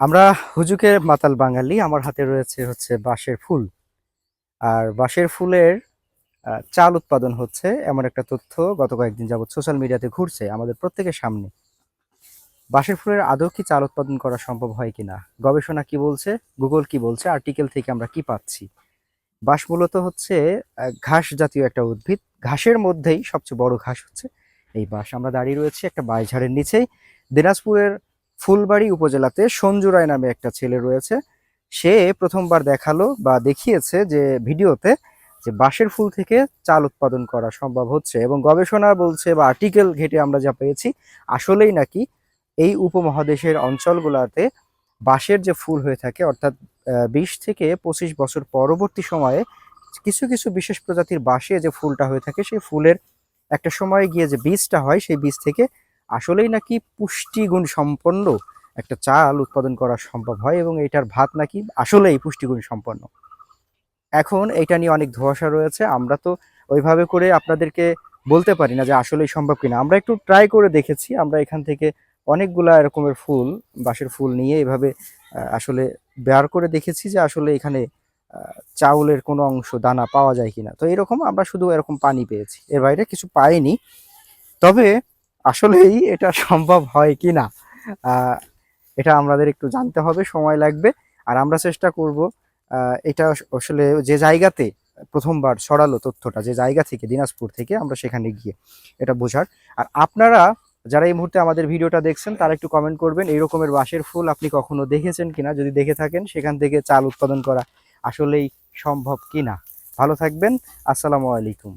আমরা হুজুকের মাতাল বাঙালি, আমার হাতে রয়েছে হচ্ছে বাঁশের ফুল। আর বাঁশের ফুলের চাল উৎপাদন হচ্ছে এমন একটা তথ্য গত কয়েকদিন যাবত সোশ্যাল মিডিয়াতে ঘুরছে আমাদের প্রত্যেকের সামনে। বাঁশের ফুলের আদৌ কি চাল উৎপাদন করা সম্ভব হয় কিনা? গবেষণা কি বলছে? গুগল কি বলছে? আর্টিকেল থেকে আমরা কি পাচ্ছি? বাঁশ মূলত হচ্ছে ঘাস জাতীয় একটা উদ্ভিদ। ঘাসের মধ্যেই সবচেয়ে বড় ঘাস হচ্ছে এই বাঁশ। আমরা দাঁড়িয়ে রয়েছি একটা বাইঝাড়ের নিচেই। দিনাজপুরের ফুলবাড়ি উপজেলাতে সঞ্জু রায় নামে একটা ছেলে রয়েছে। সে প্রথমবার দেখাল বা দেখিয়েছে যে ভিডিওতে যে বাঁশের ফুল থেকে চাল উৎপাদন করা সম্ভব হচ্ছে এবং গবেষণা বলছে বা আর্টিকেল ঘেটে আমরা যা পেয়েছি, আসলেই নাকি এই উপমহাদেশের অঞ্চলগুলোতে বাঁশের যে ফুল হয়ে থাকে, অর্থাৎ বিশ থেকে পঁচিশ বছর পরবর্তী সময়ে কিছু কিছু বিশেষ প্রজাতির বাঁশে যে ফুলটা হয়ে থাকে, সেই ফুলের একটা সময় গিয়ে যে বীজটা হয়, সেই বীজ থেকে আসলেই নাকি পুষ্টিগুণ সম্পন্ন একটা চাল উৎপাদন করা সম্ভব হয় এবং এটার ভাত নাকি আসলেই পুষ্টিগুণ সম্পন্ন। এখন এটা নিয়ে অনেক ধোঁয়াশা রয়েছে, আমরা তো ওইভাবে করে আপনাদেরকে বলতে পারি না যে আসলেই সম্ভব কিনা। আমরা একটু ট্রাই করে দেখেছি, আমরা এখান থেকে অনেকগুলা এরকমের ফুল, বাঁশের ফুল নিয়ে এভাবে আসলে বের করে দেখেছি যে আসলে এখানে চাউলের কোনো অংশ দানা পাওয়া যায় কিনা। তো এরকম আমরা শুধু এরকম পানি পেয়েছি। এর বাইরে কিছু পাইনি। তবে আসলেই এটা সম্ভব হয় কি না? এটা আমাদের একটু জানতে হবে, সময় লাগবে। আর আমরা চেষ্টা করব এটা আসলে যে জায়গাতে প্রথমবার ছড়ালো তথ্যটা, যে জায়গা থেকে, দিনাজপুর থেকে আমরা সেখানে গিয়ে এটা বোঝার। আর আপনারা যারা এই মুহূর্তে আমাদের ভিডিওটা দেখছেন, তারা একটু কমেন্ট করবেন এই রকমের বাঁশের ফুল আপনি কখনো দেখেছেন কিনা? যদি দেখে থাকেন, সেখান থেকে চাল উৎপাদন করা আসলেই সম্ভব কিনা ভালো থাকবেন, আসসালামু আলাইকুম।